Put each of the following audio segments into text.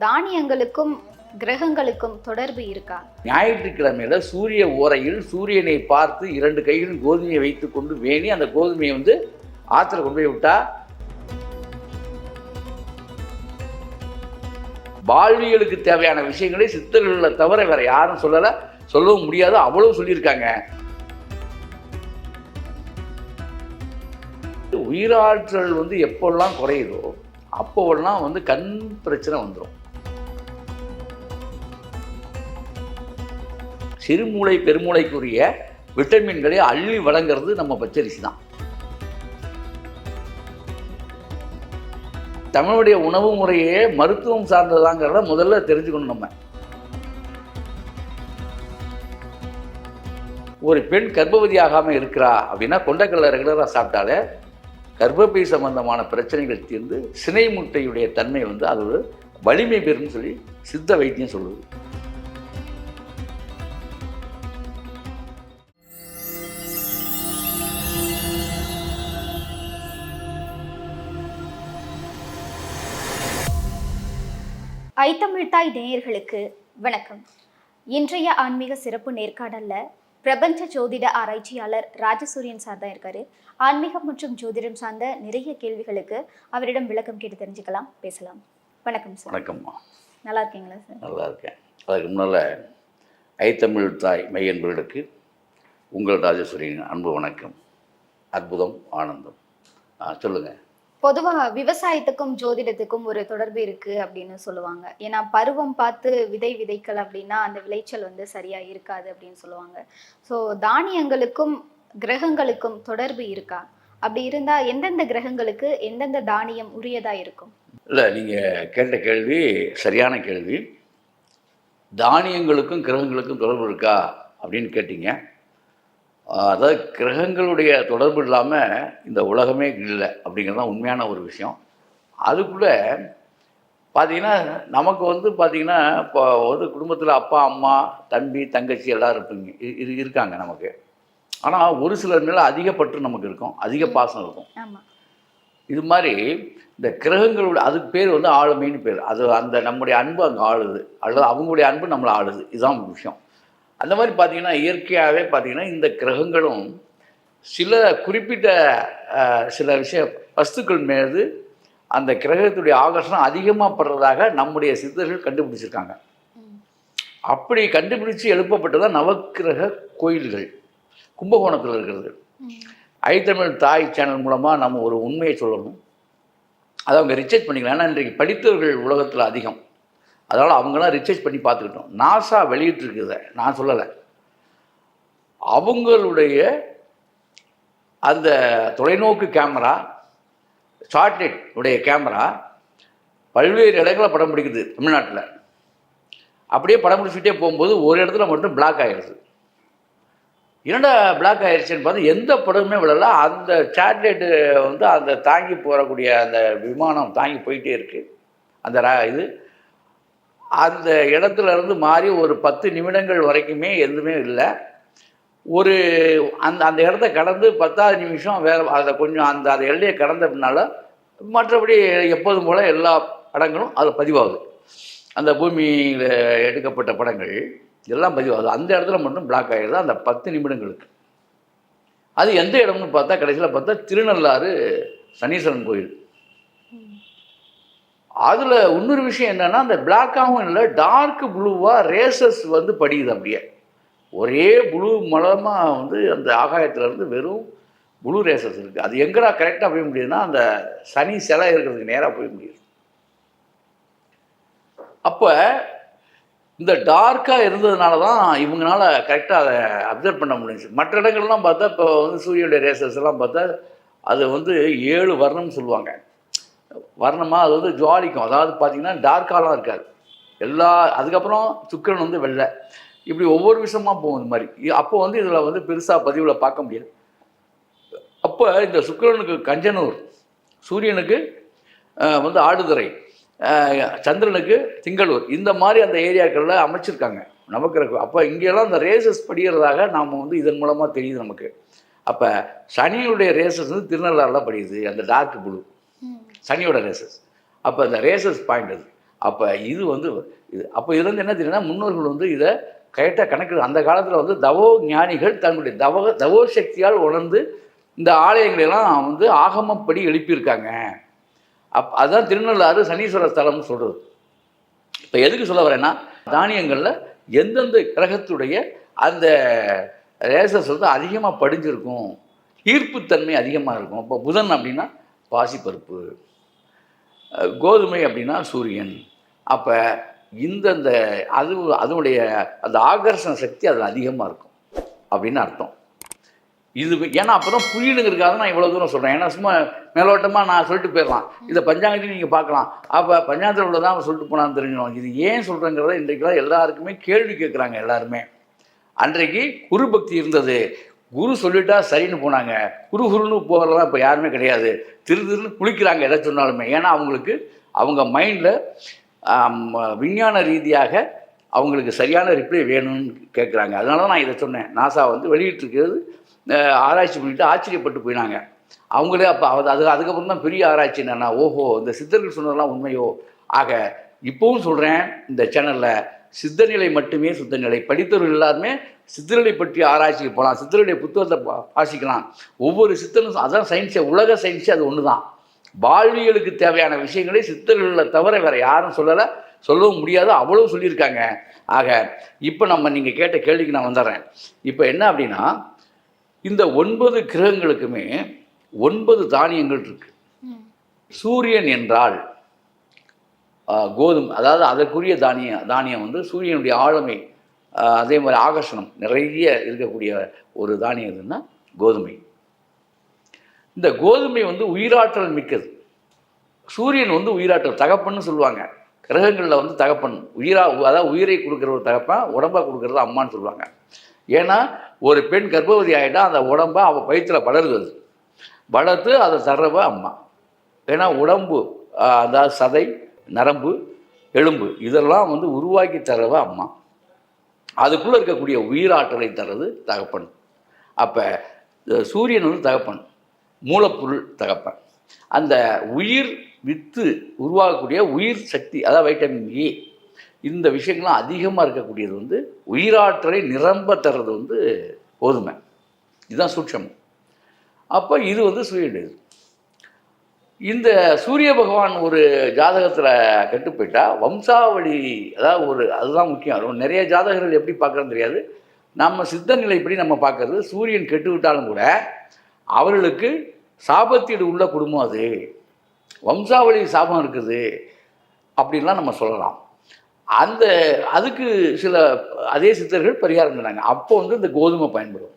தானியங்களுக்கும் கிரகங்களுக்கும் தொடர்பு இருக்கா? ஞாயிற்றுக்கிழமையில சூரிய ஓரையில் சூரியனை பார்த்து இரண்டு கைகளில் கோதுமையை வைத்துக் கொண்டு வேணி அந்த கோதுமையை வந்து ஆற்றுல கொண்டு போய் விட்டா வாழ்வியலுக்கு தேவையான விஷயங்களை சித்தர்களை தவிர வேற யாரும் சொல்லலை சொல்லவும் முடியாது அவ்வளவு சொல்லியிருக்காங்க. உயிராற்றல் வந்து எப்போல்லாம் குறையுதோ அப்போல்லாம் வந்து கண் பிரச்சனை வந்துடும் சிறுமூளை பெருமூளைக்குரிய விட்டமின்களை அள்ளி வழங்குறது நம்ம பச்சரிசி தான். தமிழுடைய உணவு முறையே மருத்துவம் சார்ந்ததாங்கிறத முதல்ல தெரிஞ்சுக்கணும் நம்ம. ஒரு பெண் கர்ப்பவதி ஆகாமல் இருக்கிறா அப்படின்னா கொண்டக்கடலை ரெகுலராக சாப்பிட்டாலே கர்ப்பப்பை சம்பந்தமான பிரச்சனைகள் தீர்ந்து சினை முட்டையுடைய தன்மை வந்து அது ஒரு வலிமை பெறும்னு சொல்லி சித்த வைத்தியம் சொல்லுது. ஐத்தமிழ்தாய் நேயர்களுக்கு வணக்கம். இன்றைய ஆன்மீக சிறப்பு நேர்காணல்ல பிரபஞ்ச ஜோதிட ஆராய்ச்சியாளர் ராஜசூரியன் சார் தான் இருக்காரு. ஆன்மீகம் மற்றும் ஜோதிடம் சார்ந்த நிறைய கேள்விகளுக்கு அவரிடம் விளக்கம் கேட்டு தெரிஞ்சுக்கலாம் பேசலாம். வணக்கம் சார். வணக்கம்மா. நல்லா இருக்கீங்களா சார்? நல்லா இருக்கேன். அதுக்கு முன்னால் ஐத்தமிழ் தாய் மையன்பர்களுக்கு உங்கள் ராஜேஸ்வரியின் அன்பு வணக்கம். அற்புதம் ஆனந்தம். சொல்லுங்கள் பொதுவா விவசாயத்துக்கும் ஜோதிடத்துக்கும் ஒரு தொடர்பு இருக்கு அப்படின்னு சொல்லுவாங்க. ஏன்னா பருவம் பார்த்து விதை விதைக்கல் அப்படின்னா அந்த விளைச்சல் வந்து சரியா இருக்காது அப்படின்னு சொல்லுவாங்க. ஸோ தானியங்களுக்கும் கிரகங்களுக்கும் தொடர்பு இருக்கா? அப்படி இருந்தா எந்தெந்த கிரகங்களுக்கு எந்தெந்த தானியம் உரியதா இருக்கும்? இல்லை நீங்கள் கேட்ட கேள்வி சரியான கேள்வி. தானியங்களுக்கும் கிரகங்களுக்கும் தொடர்பு இருக்கா? அப்படின்னு கேட்டீங்க. அதாவது கிரகங்களுடைய தொடர்பு இல்லாமல் இந்த உலகமே இல்லை அப்படிங்கிறது தான் உண்மையான ஒரு விஷயம். அதுக்குள்ளே பார்த்தீங்கன்னா நமக்கு வந்து பார்த்தீங்கன்னா இப்போ வந்து குடும்பத்தில் அப்பா அம்மா தம்பி தங்கச்சி எல்லாம் இருப்பீங்க. இ- இது இருக்காங்க நமக்கு. ஆனால் ஒரு சிலர் மேலே அதிக பற்று நமக்கு இருக்கும். அதிக பாசம் இருக்கும். இது மாதிரி இந்த கிரகங்களோட அதுக்கு பேர் வந்து ஆளுமைன்னு பேர். அது அந்த நம்முடைய அன்பு அங்கே ஆளுது. அல்லது அவங்களுடைய அன்பு நம்மளை ஆளுது. இதுதான் விஷயம். அந்த மாதிரி பார்த்தீங்கன்னா இயற்கையாகவே பார்த்தீங்கன்னா இந்த கிரகங்களும் சில குறிப்பிட்ட சில விஷய வஸ்துக்கள் மீது அந்த கிரகத்துடைய ஆகர்ஷணம் அதிகமாக படுறதாக நம்முடைய சித்தர்கள் கண்டுபிடிச்சிருக்காங்க. அப்படி கண்டுபிடிச்சு எழுப்பப்பட்டதான் நவக்கிரக கோயில்கள் கும்பகோணத்தில் இருக்கிறது. ஐத்தமிழ் தாய் சேனல் மூலமாக நம்ம ஒரு உண்மையை சொல்லணும். அதை அவங்க ரிசர்ச் பண்ணிக்கலாம். ஏன்னா இன்றைக்கு படித்தவர்கள் உலகத்தில் அதிகம். அதனால் அவங்களாம் ரிசர்ச் பண்ணி பார்த்துக்கிட்டோம். நாசா வெளியிட்டிருக்குத நான் சொல்லலை. அவங்களுடைய அந்த தொலைநோக்கு கேமரா சாட்லைட் உடைய கேமரா பல்வேறு இடங்களில் படம் பிடிக்குது தமிழ்நாட்டில். அப்படியே படம் பிடிச்சிக்கிட்டே போகும்போது ஒரு இடத்துல மட்டும் பிளாக் ஆகிடுது என்னடா பிளாக் ஆயிடுச்சுன்னு பார்த்து எந்த படமுமே விழல அந்த சேட்டலைட்டு வந்து அந்த தாங்கி போகக்கூடிய அந்த விமானம் தாங்கி போயிட்டே இருக்குது அந்த ர இது அந்த இடத்துல இருந்து மாறி ஒரு பத்து நிமிடங்கள் வரைக்குமே எதுவுமே இல்லை. ஒரு அந்த அந்த இடத்த கடந்து பத்தாவது நிமிஷம் வேறு அதை கொஞ்சம் அந்த அதை எல்லையை கடந்த பின்னால மற்றபடி எப்போதும் போல் எல்லா படங்களும் அதில் பதிவாகுது. அந்த பூமியில் எடுக்கப்பட்ட படங்கள் எல்லாம் பதிவாகுது. அந்த இடத்துல மட்டும் பிளாக் ஆகிடுது அந்த பத்து நிமிடங்களுக்கு. அது எந்த இடம்னு பார்த்தா கடைசியில் பார்த்தா திருநள்ளாறு சனீஸ்வரன் கோயில். அதில் இன்னொரு விஷயம் என்னென்னா அந்த பிளாக்காகவும் இல்லை டார்க் ப்ளூவாக ரேசஸ் வந்து படியுது அப்படியே. ஒரே ப்ளூ மலமாக வந்து அந்த ஆகாயத்துலேருந்து வெறும் ப்ளூ ரேசஸ் இருக்குது அது எங்கடா கரெக்டாக போய் முடியுதுன்னா அந்த சனி சிலை இருக்கிறதுக்கு நேராக போய் முடியுது. அப்போ இந்த டார்க்காக இருந்ததுனால தான் இவங்களால கரெக்டாக அதை அப்சர்வ் பண்ண முடிஞ்சுச்சு. மற்ற இடங்கள்லாம் பார்த்தா இப்போ வந்து சூரியனுடைய ரேசஸ் எல்லாம் பார்த்தா அது வந்து ஏழு வர்ணம்னு சொல்லுவாங்க. வர்ணமாக அது வந்து ஜுவாலிக்கும். அதாவது பார்த்தீங்கன்னா டார்க்காலாம் இருக்காது. எல்லா அதுக்கப்புறம் சுக்கிரன் வந்து வெள்ளை. இப்படி ஒவ்வொரு விஷயமா போகும் இந்த மாதிரி. அப்போ வந்து இதில் வந்து பெருசாக பதிவில் பார்க்க முடியாது. அப்போ இந்த சுக்கரனுக்கு கஞ்சனூர் சூரியனுக்கு வந்து ஆடுதுறை சந்திரனுக்கு திங்களூர் இந்த மாதிரி அந்த ஏரியாக்களில் அமைச்சிருக்காங்க. நமக்கு இருக்கும் அப்போ இங்கெல்லாம் அந்த ரேசஸ் படிகிறதாக நாம் வந்து இதன் மூலமாக தெரியுது நமக்கு. அப்போ சனியுடைய ரேசஸ் வந்து திருநள்ளாறுல படியுது. அந்த டார்க் ப்ளூ சனியோட ரேசஸ் அப்போ அந்த ரேசஸ் பாயிண்ட் அது. அப்போ இது வந்து இது அப்போ இது வந்து என்ன தெரியுதுன்னா முன்னோர்கள் வந்து இதை கரெக்டாக கணக்கு அந்த காலத்தில் வந்து தவோ ஞானிகள் தங்களுடைய தவ தவோ சக்தியால் உணர்ந்து இந்த ஆலயங்களெல்லாம் வந்து ஆகமப்படி எழுப்பியிருக்காங்க. அப் அதுதான் திருநள்ளாறு சனீஸ்வர ஸ்தலம்னு சொல்கிறது இப்போ எதுக்கு சொல்ல வரேன்னா தானியங்களில் எந்தெந்த கிரகத்துடைய அந்த ரேசஸ் வந்து அதிகமாக படிஞ்சிருக்கும் ஈர்ப்புத்தன்மை அதிகமாக இருக்கும். இப்போ புதன் அப்படின்னா பாசிப்பருப்பு. கோதுமை அப்படின்னா சூரியன். அப்போ இந்தந்த அது அதனுடைய அந்த ஆகர்ஷண சக்தி அதில் அதிகமாக இருக்கும் அப்படின்னு அர்த்தம். இது ஏன்னா அப்போ தான் புரியணுங்கிறதுக்காக நான் இவ்வளோ தூரம் சொல்கிறேன் ஏன்னா சும்மா மேலோட்டமாக நான் சொல்லிட்டு போயிடலாம். இதை பஞ்சாங்கத்தையும் நீங்கள் பார்க்கலாம். அப்போ பஞ்சாங்கத்தில் உள்ளதான் அவன் சொல்லிட்டு போனான்னு தெரிஞ்சிடும் இது ஏன் சொல்கிறேங்கிறத இன்றைக்கெல்லாம் எல்லாருக்குமே கேள்வி கேட்குறாங்க எல்லாருமே. அன்றைக்கு குரு பக்தி இருந்தது. குரு சொல்லிட்டா சரின்னு போனாங்க. குரு குருன்னு போகிறதெல்லாம் இப்போ யாருமே கிடையாது. திரு திருன்னு குளிக்கிறாங்க எதை சொன்னாலுமே. ஏன்னா அவங்களுக்கு அவங்க மைண்டில் விஞ்ஞான ரீதியாக அவங்களுக்கு சரியான ரிப்ளை வேணும்னு கேட்குறாங்க அதனால தான் நான் இதை சொன்னேன். நாசா வந்து வெளியிட்டிருக்கிறது ஆராய்ச்சி பண்ணிட்டு ஆச்சரியப்பட்டு போயினாங்க. அவங்களே அப்போ அது அது அதுக்கப்புறம் தான் பெரிய ஆராய்ச்சி என்னன்னா ஓஹோ இந்த சித்தர்கள் சொன்னதெல்லாம் உண்மையோ? ஆக இப்போவும் சொல்கிறேன் இந்த சேனலில் சித்தநிலை மட்டுமே சுத்தநிலை படித்தவர்கள் எல்லாருமே சித்தர்களை பற்றி ஆராய்ச்சிக்கு போகலாம் சித்தருடைய புத்தகத்தை வாசிக்கலாம். ஒவ்வொரு சித்தனும் அதான் சயின்ஸே உலக சயின்ஸே அது ஒன்று தான் வாழ்வியலுக்கு தேவையான விஷயங்களை சித்தர்களை தவிர வேற யாரும் சொல்லலை சொல்லவும் முடியாது அவ்வளவு சொல்லியிருக்காங்க. ஆக இப்போ நம்ம நீங்கள் கேட்ட கேள்விக்கு நான் வந்துடுறேன். இப்போ என்ன அப்படின்னா இந்த ஒன்பது கிரகங்களுக்குமே ஒன்பது தானியங்கள் இருக்கு. சூரியன் என்றால் கோதுமை அதாவது அதற்குரிய தானியம் தானியம் வந்து சூரியனுடைய ஆளுமை. அதே மாதிரி ஆகர்ஷணம் நிறைய இருக்கக்கூடிய ஒரு தானியம் எதுன்னா கோதுமை. இந்த கோதுமை வந்து உயிராற்றல் மிக்கது. சூரியன் வந்து உயிராற்றல் தகப்பன்னு சொல்லுவாங்க. கிரகங்களில் வந்து தகப்பன் உயிரா அதாவது உயிரை கொடுக்குற ஒரு தகப்பன் உடம்பை கொடுக்குறது அம்மான்னு சொல்லுவாங்க. ஏன்னா ஒரு பெண் கர்ப்பவதி ஆகிட்டா அந்த உடம்பை அவள் வயிற்றில் வளருது அது. வளர்த்து அதை தர்றவ அம்மா. ஏன்னா உடம்பு அதாவது சதை நரம்பு எலும்பு இதெல்லாம் வந்து உருவாக்கி தர்றவ அம்மா. அதுக்குள்ளே இருக்கக்கூடிய உயிராற்றலை தர்றது தகப்பன். அப்போ சூரியன் வந்து தகப்பன் மூலப்பொருள் தகப்பன். அந்த உயிர் வித்து உருவாகக்கூடிய உயிர் சக்தி அதாவது வைட்டமின் ஏ இந்த விஷயங்கள்லாம் அதிகமாக இருக்கக்கூடியது வந்து உயிராற்றலை நிரம்ப தர்றது வந்து கோதுமை இதுதான் சூட்சம் அப்போ இது வந்து சூரியனுடையது இந்த சூரிய பகவான் ஒரு ஜாதகத்தில் கெட்டு போயிட்டா வம்சாவளி அதாவது ஒரு அதுதான் முக்கியம். ரொம்ப நிறைய ஜாதகங்கள் எப்படி பார்க்குறது தெரியாது. நம்ம சித்த நிலைப்படி நம்ம பார்க்கறது சூரியன் கெட்டு விட்டாலும் கூட அவர்களுக்கு சாபத்தீடு உள்ள குடும்பம் அது. வம்சாவளி சாபம் இருக்குது அப்படின்லாம் நம்ம சொல்லலாம். அந்த அதுக்கு சில அதே சித்தர்கள் பரிகாரம் பண்ணாங்க அப்போ வந்து இந்த கோதுமை பயன்படும்.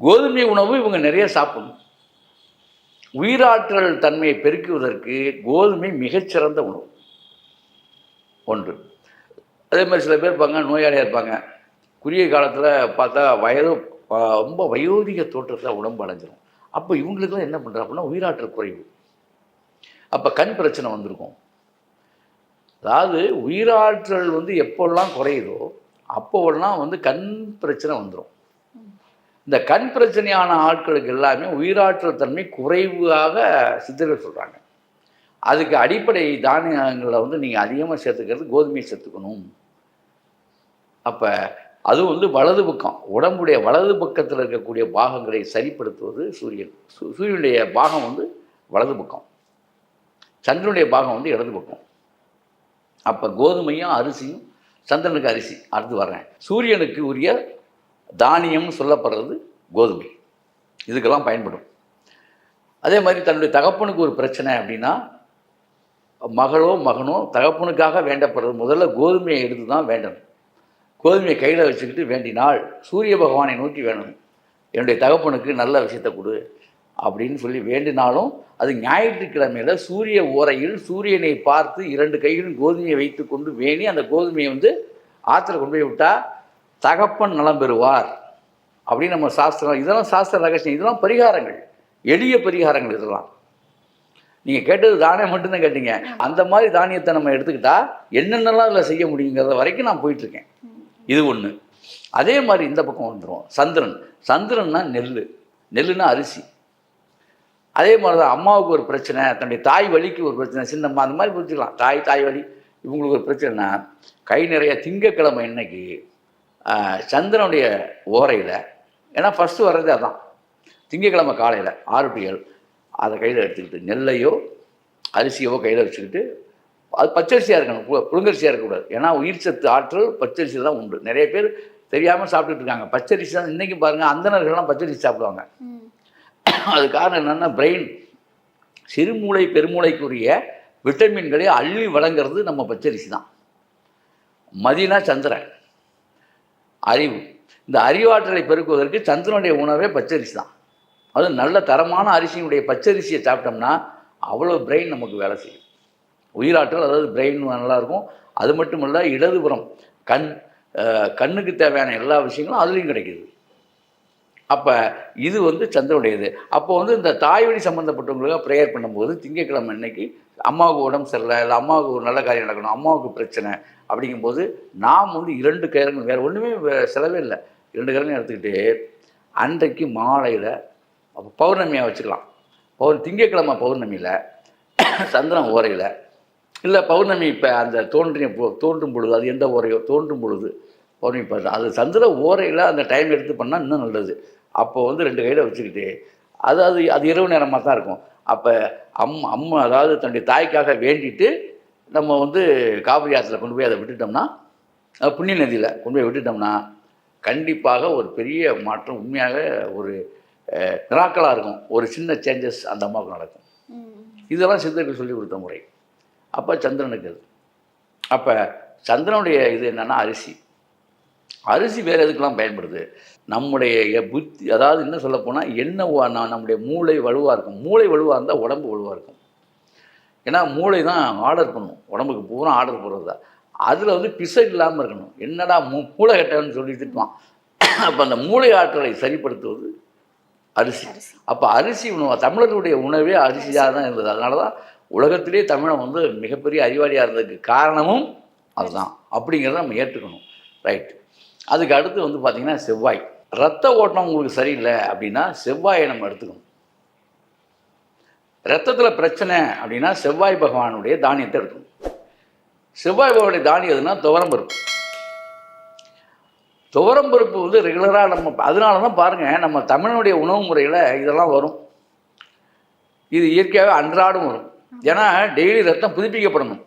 கோதுமை உணவு இவங்க நிறைய சாப்பிடணும். உயிராற்றல் தன்மையை பெருக்குவதற்கு கோதுமை மிகச்சிறந்த உணவு. ஒன்று. அதே மாதிரி சில பேர் இருப்பாங்க நோயாளியாக இருப்பாங்க. குறுகிய காலத்தில் பார்த்தா வயது ரொம்ப வயோதிக தோற்றத்தில் உடம்பு அடைஞ்சிரும். அப்போ இவங்களுக்குலாம் என்ன பண்ணுறா அப்படின்னா உயிராற்றல் குறைவு. அப்போ கண் பிரச்சனை வந்திருக்கும். அதாவது உயிராற்றல் வந்து எப்போல்லாம் குறையுதோ அப்போல்லாம் வந்து கண் பிரச்சனை வந்துடும் இந்த கண் பிரச்சனையான ஆட்களுக்கு எல்லாமே உயிராற்றல் தன்மை குறைவாக சித்தர்கள் சொல்கிறாங்க அதுக்கு அடிப்படை தானியங்களை வந்து நீங்கள் அதிகமாக சேர்த்துக்கிறது கோதுமையை சேர்த்துக்கணும். அப்போ அதுவும் வந்து வலது பக்கம் உடம்புடைய வலது பக்கத்தில் இருக்கக்கூடிய பாகங்களை சரிப்படுத்துவது சூரியன். சூ- சூரியனுடைய பாகம் வந்து வலது பக்கம். சந்திரனுடைய பாகம் வந்து இடது பக்கம். அப்போ கோதுமையும் அரிசியும் சந்திரனுக்கு அரிசி அடுத்து வர்றேன். சூரியனுக்கு உரிய தானியம்னு சொல்லப்படுறது கோதுமை. இதுக்கெல்லாம் பயன்படும். அதே மாதிரி தன்னுடைய தகப்பனுக்கு ஒரு பிரச்சனை அப்படின்னா மகளோ மகனோ தகப்பனுக்காக வேண்டப்படுறது. முதல்ல கோதுமையை எடுத்து தான் வேண்டணும். கோதுமையை கையில் வச்சுக்கிட்டு வேண்டினால் சூரிய பகவானை நோக்கி வேணும். என்னுடைய தகப்பனுக்கு நல்ல விஷயத்தை கொடு அப்படின்னு சொல்லி வேண்டினாலும் அது ஞாயிற்றுக்கிழமையில சூரிய ஓரையில் சூரியனை பார்த்து இரண்டு கைகளும் கோதுமையை வைத்து கொண்டு வேணி அந்த கோதுமையை வந்து ஆற்றுல கொண்டு போய் விட்டால் தகப்பன் நலம் பெறுவார். அப்படின்னு நம்ம சாஸ்திரம் இதெல்லாம் சாஸ்திர ரகசியம் இதெல்லாம் பரிகாரங்கள். எளிய பரிகாரங்கள் இதெல்லாம். நீங்கள் கேட்டது தானியம் மட்டும்தான் கேட்டீங்க. அந்த மாதிரி தானியத்தை நம்ம எடுத்துக்கிட்டா என்னென்னலாம் அதில் செய்ய முடியுங்கிறத வரைக்கும் நான் போயிட்டுருக்கேன். இது ஒன்று அதே மாதிரி இந்த பக்கம் வந்துடும் சந்திரன். சந்திரன்னா நெல் நெல்லுனா அரிசி. அதே மாதிரி தான் அம்மாவுக்கு ஒரு பிரச்சனை தன்னுடைய தாய் வலிக்கு ஒரு பிரச்சனை சின்னம்மா அந்த மாதிரி புரிஞ்சுக்கலாம். தாய் தாய் வலி இவங்களுக்கு ஒரு பிரச்சனைனா கை நிறைய திங்கக்கிழமை இன்னைக்கு சந்திரனுடைய ஓரையில் ஏன்னா ஃபஸ்ட்டு வர்றது அதான். திங்கக்கிழமை காலையில் ஆறு டு ஏழு. அதை கையில் எடுத்துக்கிட்டு நெல்லையோ அரிசியோ கையில் வச்சுக்கிட்டு அது பச்சரிசியாக இருக்கணும் புழுங்கரிசியாக இருக்கக்கூடாது. ஏன்னா உயிர் சத்து ஆற்றல் பச்சரிசி தான் உண்டு. நிறைய பேர் தெரியாமல் சாப்பிட்டுட்டு இருக்காங்க. பச்சரிசி தான் இன்றைக்கி பாருங்கள் அந்தணர்கள்லாம் பச்சரிசி சாப்பிடுவாங்க. அது காரணம் என்னென்னா பிரெயின் சிறுமூளை பெருமூளைக்குரிய விட்டமின்களை அள்ளி வழங்குறது நம்ம பச்சரிசி தான். மதினா சந்திரன். அறிவு. இந்த அறிவாற்றலை பெருக்குவதற்கு சந்திரனுடைய உணவே பச்சரிசி தான். அது நல்ல தரமான அரிசியினுடைய பச்சரிசியை சாப்பிட்டோம்னா அவ்வளோ பிரெயின் நமக்கு வேலை செய்யும். உயிராற்றல் அதாவது பிரெயின் நல்லாயிருக்கும். அது மட்டும் இல்லை இடதுபுறம் கண் கண்ணுக்கு தேவையான எல்லா விஷயங்களும் அதுலேயும் கிடைக்கிது. அப்போ இது வந்து சந்திரனுடையது. அப்போ வந்து இந்த தாய்வழி சம்மந்தப்பட்டவங்களுக்காக ப்ரேயர் பண்ணும்போது திங்கட்கிழமை அன்னைக்கு அம்மாவுக்கு உடம்பு சரியில்லை இல்லை அம்மாவுக்கு ஒரு நல்ல காரியம் நடக்கணும் அம்மாவுக்கு பிரச்சனை அப்படிங்கும்போது நாம் வந்து இரண்டு கிழங்கு வேறு ஒன்றுமே செலவே இல்லை. இரண்டு கிழங்கு எடுத்துக்கிட்டு அன்றைக்கு மாலையில் அப்போ பௌர்ணமியாக வச்சுக்கலாம். பௌர் திங்கட்கிழமை பௌர்ணமியில் சந்திரன் ஓரையில் இல்லை பௌர்ணமி இப்போ அந்த தோன்றிய தோன்றும் பொழுது அது எந்த ஓரையோ தோன்றும் பொழுது பௌர்ணமி பார்த்து அது சந்திர ஓரையில் அந்த டைம் எடுத்து பண்ணால் இன்னும் நல்லது. அப்போ வந்து ரெண்டு கையில் வச்சுக்கிட்டு அது அது அது இரவு நேரமாக தான் இருக்கும். அப்போ அம் அம்மா அதாவது தன்னுடைய தாய்க்காக வேண்டிட்டு நம்ம வந்து காவிரி ஆற்றுல கொண்டு போய் அதை விட்டுட்டோம்னா புண்ணிய நதியில் கொண்டு போய் விட்டுட்டோம்னா கண்டிப்பாக ஒரு பெரிய மாற்றம் உண்மையாக ஒரு மிராக்கலாக இருக்கும். ஒரு சின்ன சேஞ்சஸ் அந்த அம்மாவுக்கு நடக்கும். இதெல்லாம் சித்தர்கள் சொல்லி கொடுத்த முறை. அப்போ சந்திரனுக்கு அது. அப்போ சந்திரனுடைய இது என்னன்னா அரிசி. அரிசி வேறு எதுக்கெல்லாம் பயன்படுது? நம்முடைய புத்தி அதாவது என்ன சொல்ல போனால் என்ன நம்முடைய மூளை வலுவாக இருக்கும். மூளை வலுவாக இருந்தால் உடம்பு வலுவாக இருக்கும். ஏன்னா மூளை தான் ஆர்டர் பண்ணும். உடம்புக்கு பூரா ஆர்டர் போடுறது தான். அதில் வந்து பிசை இல்லாமல் இருக்கணும். என்னடா மூ மூளை கட்டன்னு சொல்லி திட்டுவான். அப்போ அந்த மூளை ஆற்றலை சரிப்படுத்துவது அரிசி. அரிசி. அப்போ அரிசி உணவு தமிழர்களுடைய உணவே அரிசியாக தான் இருந்தது. அதனால தான் உலகத்திலே தமிழன் வந்து மிகப்பெரிய அறிவாளியாக இருந்ததுக்கு காரணமும் அதுதான். அப்படிங்கிறத நம்ம ஏற்றுக்கணும். ரைட். அதுக்கு அடுத்து வந்து பார்த்திங்கன்னா செவ்வாய். ரத்த ஓட்டம் உங்களுக்கு சரியில்லை அப்படின்னா செவ்வாயை நம்ம எடுத்துக்கணும். ரத்தத்தில் பிரச்சனை அப்படின்னா செவ்வாய் பகவானுடைய தானியத்தை எடுக்கணும் செவ்வாய் பகவானுடைய தானியம் எதுனா துவரம்பருப்பு துவரம்பருப்பு வந்து ரெகுலராக நம்ம அதனால தான் பாருங்கள் நம்ம தமிழனுடைய உணவு முறையில் இதெல்லாம் வரும். இது இயற்கையாகவே அன்றாடம் வரும். ஏன்னா டெய்லி ரத்தம் புதுப்பிக்கப்படணும்.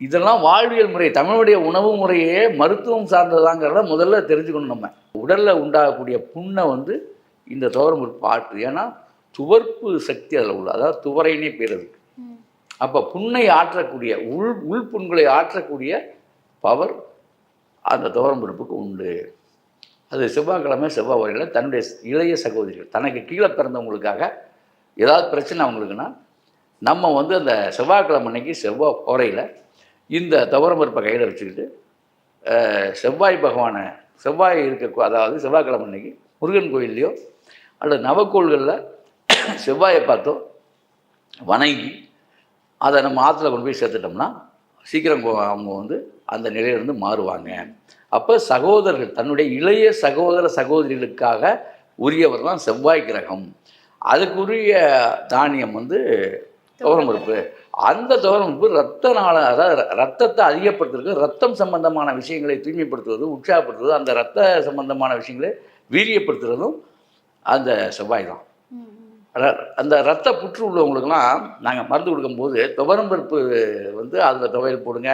இதெல்லாம் வாழ்வியல் முறை தமிழுடைய உணவு முறையே மருத்துவம் சார்ந்ததாங்கிறத முதல்ல தெரிஞ்சுக்கணும் நம்ம. உடலில் உண்டாகக்கூடிய புண்ணை வந்து இந்த துவரம்பருப்பு ஆற்று. ஏன்னா துவர்ப்பு சக்தி அதில் உள்ள அதாவது துவரைனே பேர் அதுக்கு. அப்போ புண்ணை ஆற்றக்கூடிய உள் உள் புண்களை ஆற்றக்கூடிய பவர் அந்த துவரம்பருப்புக்கு உண்டு. அது செவ்வாய்க்கிழமை செவ்வாய் வரையில் தன்னுடைய இளைய சகோதரிகள் தனக்கு கீழே பிறந்தவங்களுக்காக ஏதாவது பிரச்சனை அவங்களுக்குன்னா நம்ம வந்து அந்த செவ்வாய்க்கிழமை அன்னைக்கு செவ்வாய் ஓரையில் இந்த துவரம்பருப்பை கையில் வச்சுக்கிட்டு செவ்வாய் பகவானை செவ்வாய் இருக்க அதாவது செவ்வாய்க்கிழமை அன்னைக்கு முருகன் கோயில்லையோ அல்லது நவக்கோள்களில் செவ்வாயை பார்த்தோ வணங்கி அதை நம்ம ஆற்றுல கொண்டு போய் சேர்த்துட்டோம்னா சீக்கிரம் அவங்க வந்து அந்த நிலையிலிருந்து மாறுவாங்க. அப்போ சகோதரர்கள் தன்னுடைய இளைய சகோதர சகோதரிகளுக்காக உரியவர் தான் செவ்வாய் கிரகம். அதுக்குரிய தானியம் வந்து துவரம்பருப்பு. அந்த துவரம்பருப்பு ரத்த நாள அதாவது ரத்தத்தை அதிகப்படுத்துறதுக்கு ரத்தம் சம்பந்தமான விஷயங்களை தூய்மைப்படுத்துவது உற்சாகப்படுத்துவது அந்த ரத்த சம்பந்தமான விஷயங்களை வீரியப்படுத்துறதும் அந்த செவ்வாய் தான். அந்த ரத்த புற்று உள்ளவங்களுக்கெல்லாம் நாங்கள் மருந்து கொடுக்கும்போது துவரம்பருப்பு வந்து அதில் துவையல் போடுங்க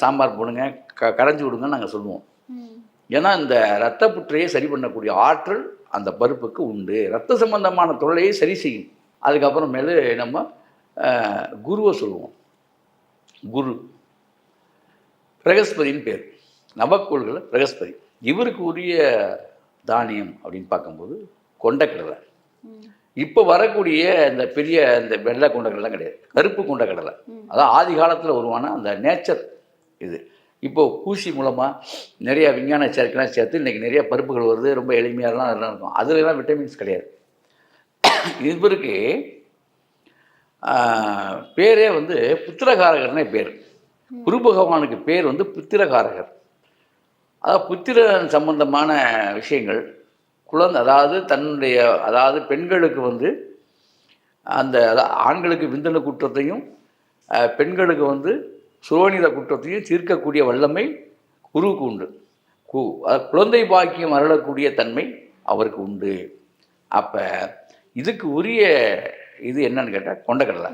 சாம்பார் போடுங்க க கடைஞ்சி விடுங்கன்னு நாங்கள் சொல்லுவோம். ஏன்னா இந்த ரத்த புற்றையை சரி பண்ணக்கூடிய ஆற்றல் அந்த பருப்புக்கு உண்டு. ரத்த சம்பந்தமான தொல்லையை சரி செய்யும். அதுக்கப்புறமேலு நம்ம குருவை சொல்லுவோம். குரு. பிரகஸ்பதின்னு பேர். நவக்கோள்களில் பிரகஸ்பதி. இவருக்கு உரிய தானியம் அப்படின்னு பார்க்கும்போது கொண்டக்கடலை. இப்போ வரக்கூடிய இந்த பெரிய இந்த வெள்ளை கொண்டக்கடலாம் கிடையாது. கருப்பு கொண்டக்கடலை. அதான் ஆதி காலத்தில் உருவான அந்த நேச்சர் இது. இப்போ ஊசி மூலமாக நிறைய விஞ்ஞான சேர்க்கைலாம் சேர்த்து இன்றைக்கி நிறைய பருப்புகள் வருது ரொம்ப எளிமையாகலாம் அதெல்லாம் இருக்கும். அதுலலாம் விட்டமின்ஸ் கிடையாது. இவருக்கு பேரே வந்து புத்திரகாரகர்னே பேர். குரு பகவானுக்கு பேர் வந்து புத்திரகாரகர். அதாவது புத்திரன் சம்பந்தமான விஷயங்கள் குழந்தை அதாவது தன்னுடைய அதாவது பெண்களுக்கு வந்து அந்த அதா- ஆண்களுக்கு விந்தன குற்றத்தையும் பெண்களுக்கு வந்து சுரோனித குற்றத்தையும் தீர்க்கக்கூடிய வல்லமை குருவுக்கு உண்டு. கு குழந்தை பாக்கியம் அருளக்கூடிய தன்மை அவருக்கு உண்டு. அப்போ இதுக்கு உரிய இது என்னன்னு கேட்டால் கொண்டக்கடலை.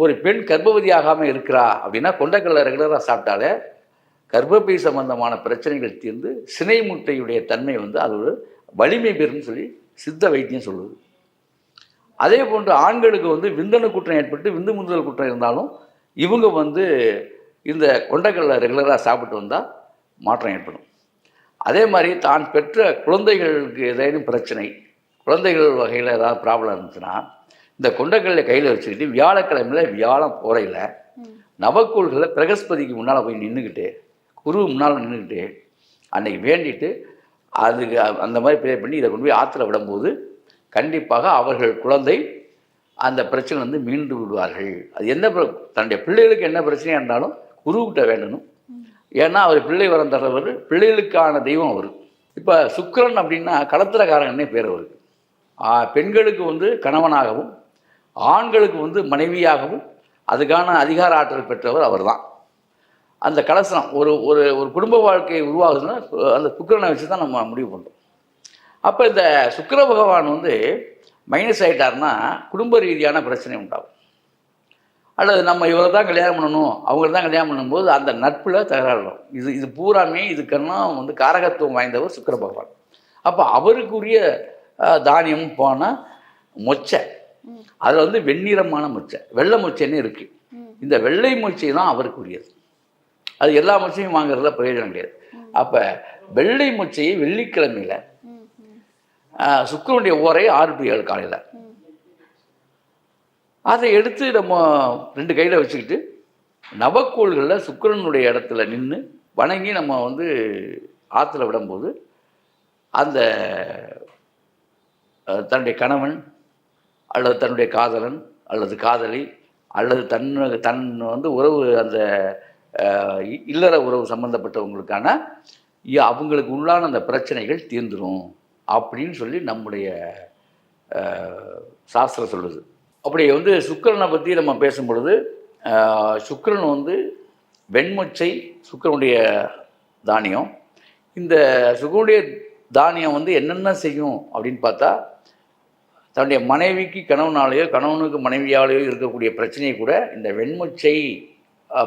ஒரு பெண் கர்ப்பவதி ஆகாமல் இருக்கிறா அப்படின்னா கொண்டக்கடலை ரெகுலராக சாப்பிட்டாலே கர்ப்பப்பை சம்பந்தமான பிரச்சனைகள் தீர்ந்து சினை முட்டையுடைய தன்மை வந்து அது ஒரு வலிமை பெறும்னு சொல்லி சித்த வைத்தியம் சொல்லுது. அதே போன்று ஆண்களுக்கு வந்து விந்தணு குற்றம் ஏற்பட்டு விந்து முந்துதல் குற்றம் இருந்தாலும் இவங்க வந்து இந்த கொண்டக்கடலை ரெகுலராக சாப்பிட்டு வந்தால் மாற்றம் ஏற்படும். அதே மாதிரி தான் பெற்ற குழந்தைகளுக்கு ஏதேனும் பிரச்சனை குழந்தைகள் வகையில் ஏதாவது ப்ராப்ளம் இருந்துச்சுன்னா இந்த கொண்டைக்கடலை கையில் வச்சுக்கிட்டு வியாழக்கிழமையில் வியாழம் போறையில் நவக்கோள்களில் பிரகஸ்பதிக்கு முன்னால் போய் நின்றுக்கிட்டு குரு முன்னால் நின்றுக்கிட்டு அன்னைக்கு வேண்டிட்டு அதுக்கு அந்த மாதிரி ப்ரே பண்ணி இதை கொண்டு போய் ஆற்றுல விடும்போது கண்டிப்பாக அவர்கள் குழந்தை அந்த பிரச்சனை வந்து மீண்டு விடுவார்கள். அது என்ன தன்னுடைய பிள்ளைகளுக்கு என்ன பிரச்சனையாக இருந்தாலும் குருக்கிட்ட வேண்டணும். ஏன்னா அவர் பிள்ளை வரம் தர்றவர் பிள்ளைகளுக்கான தெய்வம் அவர். இப்போ சுக்கிரன் அப்படின்னா களத்திரக்காரங்கன்னே பேர் அவருக்கு. பெண்களுக்கு வந்து கணவனாகவும் ஆண்களுக்கு வந்து மனைவியாகவும் அதுக்கான அதிகார ஆற்றல் பெற்றவர் அவர்தான். அந்த கலசனம் ஒரு ஒரு ஒரு குடும்ப வாழ்க்கை உருவாகுதுன்னா அந்த சுக்கரனை வச்சு தான் நம்ம முடிவு பண்ணுறோம் அப்போ இந்த சுக்கர பகவான் வந்து மைனஸ் ஆகிட்டார்னா குடும்ப ரீதியான பிரச்சனை உண்டாகும். அல்லது நம்ம இவரை தான் கல்யாணம் பண்ணணும் அவங்கள தான் கல்யாணம் பண்ணும்போது அந்த நட்பில் தகராறு இது இது பூராமே இதுக்கெல்லாம் வந்து காரகத்துவம் வாய்ந்தவர் சுக்கர பகவான். அப்போ அவருக்குரிய தானியம் போனால் மொச்சை. அதில் வந்து வெண்ணிறமான மொச்சை வெள்ளை மொச்சைன்னு இருக்குது இந்த வெள்ளை மொச்சை தான் அவருக்குரியது. அது எல்லா மொச்சையும் வாங்குறதுல பிரயோஜனம் கிடையாது. அப்போ வெள்ளை மொச்சையை வெள்ளிக்கிழமையில் சுக்கரனுடைய ஓரை ஆறு டு ஏழு காலையில். அதை எடுத்து நம்ம ரெண்டு கையில் வச்சுக்கிட்டு நவக்கோள்களில் சுக்கரனுடைய இடத்துல நின்று வணங்கி நம்ம வந்து ஆற்றுல விடும்போது அந்த தன்னுடைய கணவன் அல்லது தன்னுடைய காதலன் அல்லது காதலி அல்லது தன் தன் வந்து உறவு அந்த இ- இல்லற உறவு சம்மந்தப்பட்டவங்களுக்கான அவங்களுக்கு உள்ளான அந்த பிரச்சனைகள் தீர்ந்துடும் அப்படின்னு சொல்லி நம்முடைய சாஸ்திரம் சொல்லுது. அப்படி வந்து சுக்கரனை பற்றி நம்ம பேசும் பொழுது சுக்கரன் வந்து வெண்முச்சை சுக்கரனுடைய தானியம். இந்த சுக்கரனுடைய தானியம் வந்து என்னென்ன செய்யும் அப்படின்னு பார்த்தா தன்னுடைய மனைவிக்கு கணவனாலேயோ கணவனுக்கு மனைவியாலேயோ இருக்கக்கூடிய பிரச்சனையை கூட இந்த வெண்முச்சை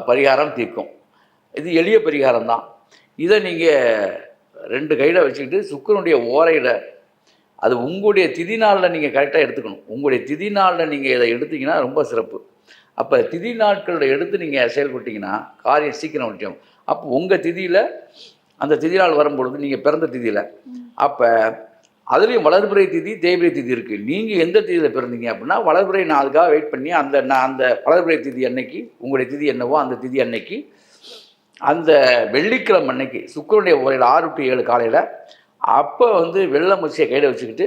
பரிகாரம் தீர்க்கும். இது எளிய பரிகாரம் தான். இதை நீங்கள் ரெண்டு கையில் வச்சுக்கிட்டு சுக்கரனுடைய ஓரையில் அது உங்களுடைய திதி நாளில் நீங்கள் கரெக்டாக எடுத்துக்கணும். உங்களுடைய திதி நாளில் நீங்கள் இதை எடுத்தீங்கன்னா ரொம்ப சிறப்பு. அப்போ திதி நாட்களில் எடுத்து நீங்கள் செயல்பட்டீங்கன்னா காரியம் சீக்கிரம் முடியும் அப்போ உங்கள் திதியில் அந்த திதி நாள் வரும்பொழுது நீங்கள் பிறந்த திதியில் அப்போ அதுலேயும் வளர்பிறை திதி தேய்பிரை திதி இருக்குது நீங்கள் எந்த திதியில் பிறந்தீங்க அப்படின்னா வளர்பிறை நாளுக்காக வெயிட் பண்ணி அந்த நான் அந்த வளர்பிறை திதி அன்னைக்கு உங்களுடைய திதி என்னவோ அந்த திதி அன்னைக்கு அந்த வெள்ளிக்கிழமை அன்னைக்கு சுக்கரனுடைய உரையில் ஆறு டு ஏழு காலையில் அப்போ வந்து வெள்ளை முச்சியை கையில் வச்சுக்கிட்டு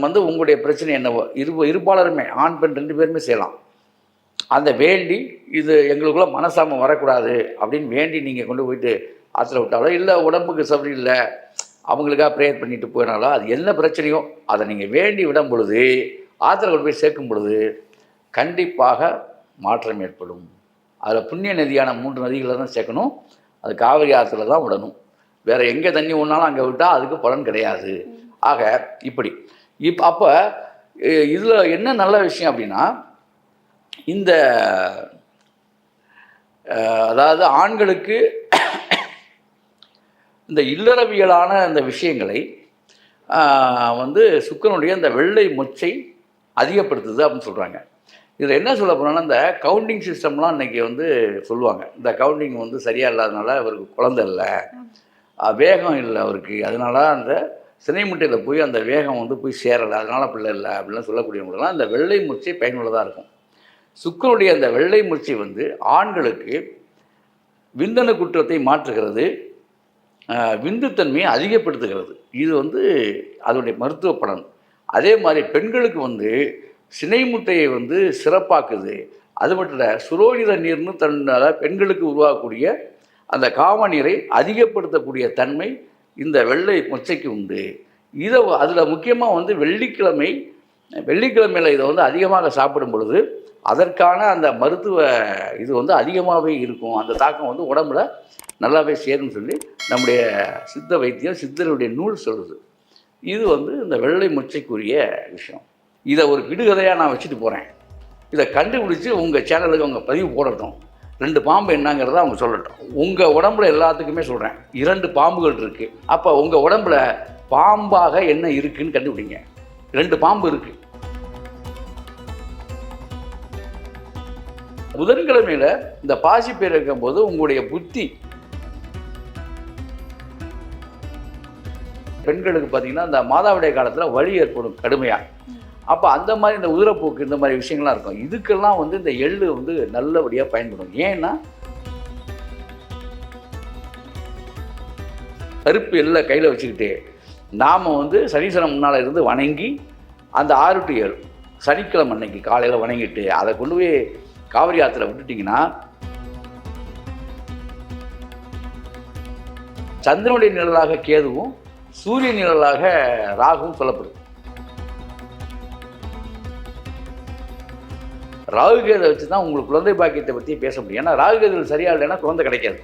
வந்து உங்களுடைய பிரச்சனை என்னவோ இரு இருபாலருமே ஆண் பெண் ரெண்டு பேருமே செய்யலாம். அந்த வேண்டி இது எங்களுக்குள்ளே மனசாமம் வரக்கூடாது அப்படின்னு வேண்டி நீங்கள் கொண்டு போயிட்டு ஆற்றுல விட்டாலோ இல்லை உடம்புக்கு சபரி இல்லை அவங்களுக்காக ப்ரேயர் பண்ணிட்டு போயினாலோ அது என்ன பிரச்சனையோ அதை நீங்கள் வேண்டி விடும் பொழுது ஆற்றுல கொண்டு போய் சேர்க்கும் பொழுது கண்டிப்பாக மாற்றம் ஏற்படும். அதில் புண்ணிய நதியான மூன்று நதிகளை தான் சேர்க்கணும். அது காவிரி ஆற்றுல தான் விடணும். வேறு எங்கே தண்ணி ஒன்றாலும் அங்கே விட்டால் அதுக்கு பலன் கிடையாது. ஆக இப்படி. இப்போ அப்போ இதில் என்ன நல்ல விஷயம் அப்படின்னா இந்த அதாவது ஆண்களுக்கு இந்த இல்லறவியலான இந்த விஷயங்களை வந்து சுக்கரனுடைய அந்த வெள்ளை மொச்சை அதிகப்படுத்துது அப்படின்னு சொல்கிறாங்க இதில் என்ன சொல்ல போனோன்னா இந்த கவுண்டிங் சிஸ்டம்லாம் இன்றைக்கி வந்து சொல்லுவாங்க. இந்த கவுண்டிங் வந்து சரியாக இல்லாதனால அவருக்கு குழந்தை இல்லை. வேகம் இல்லை அவருக்கு. அதனால அந்த சினை முட்டையில் போய் அந்த வேகம் வந்து போய் சேரலை. அதனால் பிள்ளை இல்லை அப்படிலாம் சொல்லக்கூடியவங்களுக்குலாம் அந்த வெள்ளை மூச்சை பயனுள்ளதாக இருக்கும். சுக்கரனுடைய அந்த வெள்ளை மூச்சை வந்து ஆண்களுக்கு விந்தணு குற்றத்தை மாற்றுகிறது. விந்துத்தன்மையை அதிகப்படுத்துகிறது. இது வந்து அதனுடைய மருத்துவ பலன். அதே மாதிரி பெண்களுக்கு வந்து சினை முட்டையை வந்து சிறப்பாக்குது. அது மட்டும் இல்லை சுரோனித நீர்னு தன் பெண்களுக்கு உருவாகக்கூடிய அந்த காம நீரை அதிகப்படுத்தக்கூடிய தன்மை இந்த வெள்ளை மொச்சைக்கு உண்டு. இதை அதில் முக்கியமாக வந்து வெள்ளிக்கிழமை வெள்ளிக்கிழமையில் இதை வந்து அதிகமாக சாப்பிடும் பொழுது அதற்கான அந்த மருத்துவ இது வந்து அதிகமாகவே இருக்கும். அந்த தாக்கம் வந்து உடம்புல நல்லாவே சேரும்னு சொல்லி நம்முடைய சித்த வைத்தியம் சித்தருடைய நூல் சொல்லுது இது வந்து இந்த வெள்ளை முச்சைக்குரிய விஷயம். இதை ஒரு விடுகதையாக நான் வச்சுட்டு போகிறேன் இதை கண்டுபிடிச்சி உங்கள் சேனலுக்கு அவங்க பதிவு போடட்டும். ரெண்டு பாம்பு என்னங்கிறத அவங்க சொல்லட்டும். உங்கள் உடம்புல எல்லாத்துக்குமே சொல்கிறேன் இரண்டு பாம்புகள் இருக்குது அப்போ உங்கள் உடம்புல பாம்பாக என்ன இருக்குன்னு கண்டுபிடிங்க. ரெண்டு பாம்பு இருக்குது புதன்கிழமையில் இந்த பாசிப்பயிர் இருக்கும்போது உங்களுடைய புத்தி பெண்களுக்கு பார்த்தீங்கன்னா அந்த மாதாவிடைய காலத்தில் வழி ஏற்படும் கடுமையாக அப்போ அந்த மாதிரி இந்த உதிரப்போக்கு இந்த மாதிரி விஷயங்கள்லாம் இருக்கும். இதுக்கெல்லாம் வந்து இந்த எள்ளு வந்து நல்லபடியாக பயன்படும். ஏன்னா கருப்பு எள்ளை கையில் வச்சுக்கிட்டு நாம் வந்து சனீஸ்வரன் முன்னால் இருந்து வணங்கி அந்த ஆறு டு ஏழு சனிக்கிழமை அன்னைக்கு காலையில் வணங்கிட்டு அதை கொண்டு போய் காவிரி ஆற்றுல விட்டுட்டிங்கன்னா சந்திரனுடைய நிழலாக கேதுவும் சூரிய நிழலாக ராகுவும் சொல்லப்படுது ராகுகேதை வச்சு தான் உங்களுக்கு குழந்தை பாக்கியத்தை பற்றி பேச முடியும். ஏன்னா ராகுகேதுகள் சரியா இல்லைன்னா குழந்தை கிடைக்காது.